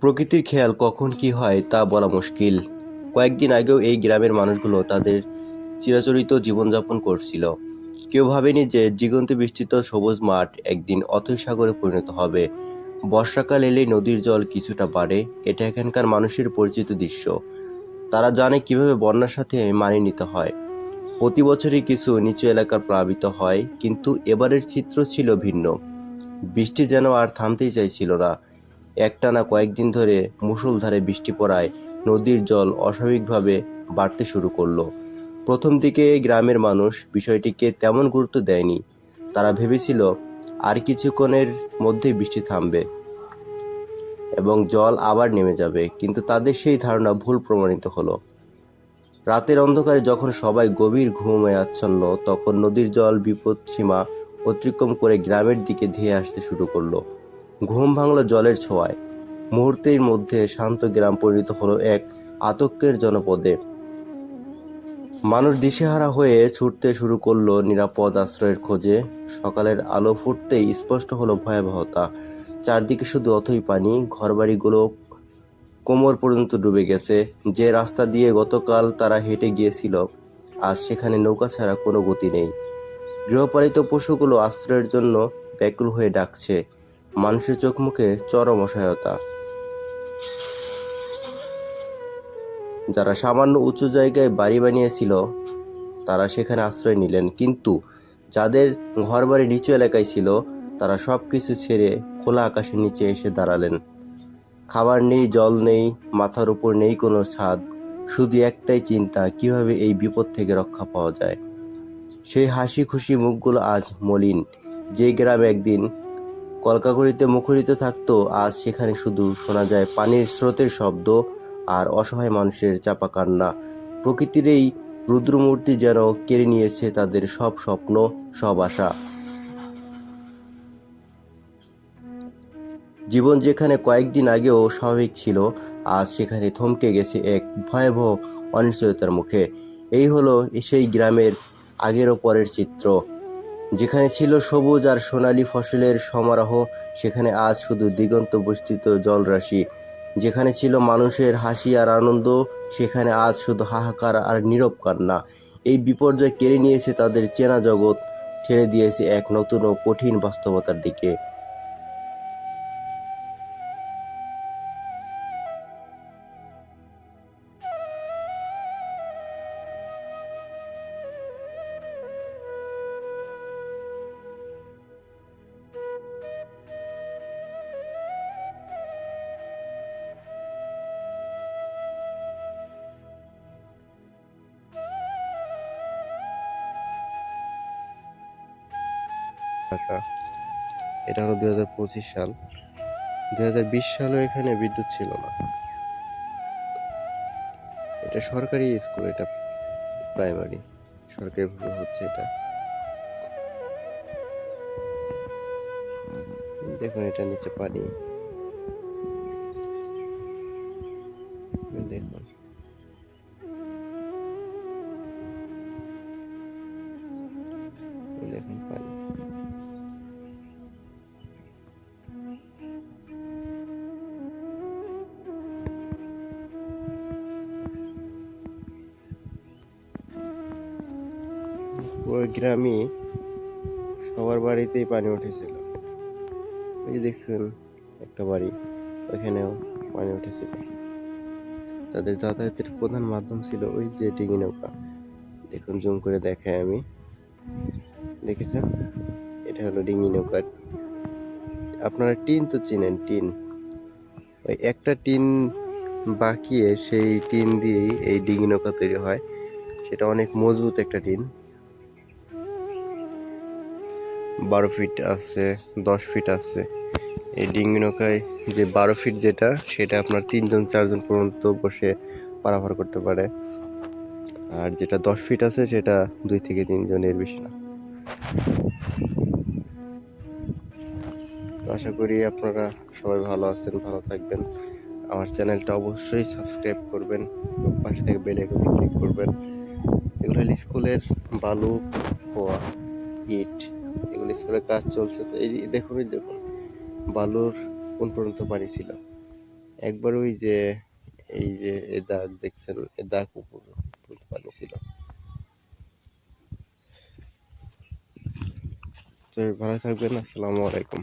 প্রকৃতির খেয়াল কখন কি হয় তা বলা মুশকিল। কয়েকদিন আগেও এই গ্রামের মানুষগুলো তাদের চিরাচরিত জীবনযাপন করছিল। কেউ ভাবেনি যে দিগন্তে বিস্তৃত সবুজ মাঠ একদিন অথৈ সাগরে পরিণত হবে। বর্ষাকাল এলেই নদীর জল কিছুটা বাড়ে, এটা এখানকার মানুষের পরিচিত দৃশ্য। তারা জানে কীভাবে বন্যার সাথে মানিয়ে নিতে হয়। প্রতি বছরই কিছু নিচু এলাকা প্লাবিত হয়, কিন্তু এবারের চিত্র ছিল ভিন্ন। বৃষ্টি যেন আর থামতেই চাইছিল না। একটানা কয়েকদিন ধরে মুষলধারে বৃষ্টি পড়ায় নদীর জল অস্বাভাবিকভাবে বাড়তে শুরু করল। প্রথম দিকে গ্রামের মানুষ বিষয়টিকে তেমন গুরুত্ব দেয়নি। তারা ভেবেছিল আর কিছুক্ষণের মধ্যেই বৃষ্টি থামবে এবং জল আবার নেমে যাবে, কিন্তু তাদের সেই ধারণা ভুল প্রমাণিত হলো। রাতের অন্ধকারে যখন সবাই গভীর ঘুমে আচ্ছন্ন, তখন নদীর জল বিপদসীমা অতিক্রম করে গ্রামের দিকে ধেয়ে আসতে শুরু করল। ঘুম ভাঙলো জলের ছোঁয়ায়। মুহূর্তের মধ্যে শান্ত গ্রাম পরিণত হলো এক আতঙ্কের জনপদে। মানুষ দিশেহারা হয়ে ছুটতে শুরু করল নিরাপদ আশ্রয়ের খোঁজে। সকালের আলো ফুটতেই স্পষ্ট হলো ভয়াবহতা। চারদিকে শুধু অথই পানি, ঘরবাড়িগুলো কোমর পর্যন্ত ডুবে গেছে। যে রাস্তা দিয়ে গতকাল তারা হেঁটে গিয়েছিল, আজ সেখানে নৌকা ছাড়া কোনো গতি নেই। গৃহপালিত পশুগুলো আশ্রয়ের জন্য ব্যাকুল হয়ে ডাকছে। মানুষের চোখ মুখে চরম অসহায়তা। যারা সামান্য উঁচু জায়গায় বাড়ি বানিয়েছিল, তারা সেখানে আশ্রয় নিলেন। কিন্তু যাদের ঘরবাড়ি নিচু এলাকায় ছিল, তারা সব কিছু ছেড়ে খোলা আকাশের নিচে এসে দাঁড়ালেন। খাবার নেই, জল নেই, মাথার উপর নেই কোনো ছাদ শুধু একটাই চিন্তা, কীভাবে এই বিপদ থেকে রক্ষা পাওয়া যায়। সেই হাসি খুশি মুখগুলো আজ মলিন। যে গ্রামে একদিন কলকাকড়িতে মুখরিত থাকতো, আজ সেখানে শুধু শোনা যায় পানির স্রোতের শব্দ আর অসহায় মানুষের চাপা কান্না প্রকৃতির এই রুদ্রমূর্তি যেন কেড়ে নিয়েছে তাদের সব স্বপ্ন, সব আশা। জীবন যেখানে কয়েকদিন আগেও স্বাভাবিক ছিল, আজ সেখানে থমকে গেছে এক ভয়াবহ অনিশ্চয়তার মুখে। এই হলো সেই গ্রামের আগের ও পরের চিত্র। যেখানে ছিল সবুজ আর সোনালী ফসলের সমারোহ, সেখানে আজ শুধু দিগন্ত বিস্তৃত জলরাশি। যেখানে ছিল মানুষের হাসি আর আনন্দ, সেখানে আজ শুধু হাহাকার আর নীরব কান্না। এই বিপর্যয় কেড়ে নিয়েছে তাদের চেনা জগৎ, ঠেলে দিয়েছে এক নতুন ও কঠিন বাস্তবতার দিকে। টাকা এটা হলো দুই সাল। দুই সালেও এখানে বিদ্যুৎ ছিল না। এটা সরকারি স্কুল, এটা প্রাইমারি। সরকারি ভাবে হচ্ছে এটা। দেখুন, এটা নিচে পানি। ওই গ্রামে সবার বাড়িতেই পানি উঠেছিল। ওই যে দেখুন, একটা বাড়ি, ওইখানেও পানি উঠেছিল। তাদের যাতায়াতের প্রধান মাধ্যম ছিল ওই যে ডিঙি নৌকা। দেখুন, জুম করে দেখাই আমি। দেখেছেন? এটা হলো ডিঙি নৌকা। আপনারা টিন তো চিনেন, টিন। ওই একটা টিন বাকিয়ে সেই টিন দিয়েই এই ডিঙি নৌকা তৈরি হয়। সেটা অনেক মজবুত একটা টিন। বারো ফিট আছে, দশ ফিট আছে। এই ডিঙ্গি নৌকায় যে বারো ফিট যেটা, সেটা আপনার তিনজন, চারজন পর্যন্ত বসে পারাপার করতে পারে। আর যেটা দশ ফিট আছে, সেটা দুই থেকে তিনজনের বেশি না। তো আশা করি আপনারা সবাই ভালো আছেন, ভালো থাকবেন। আমার চ্যানেলটা অবশ্যই সাবস্ক্রাইব করবেন, পাশে থেকে বেল আইকনে ক্লিক করবেন। এগুলো স্কুলের বালু, খোয়া, ইট। এগুলো স্কুলের কাজ চলছে তো। এই দেখুন এই দেখুন বালুর কোন পর্যন্ত পানি ছিল? একবার ওই যে, এই যে, এ দাগ দেখছেন, এ দাগ উপর পানি ছিল। তো ভালো থাকবেন, আসসালামু আলাইকুম।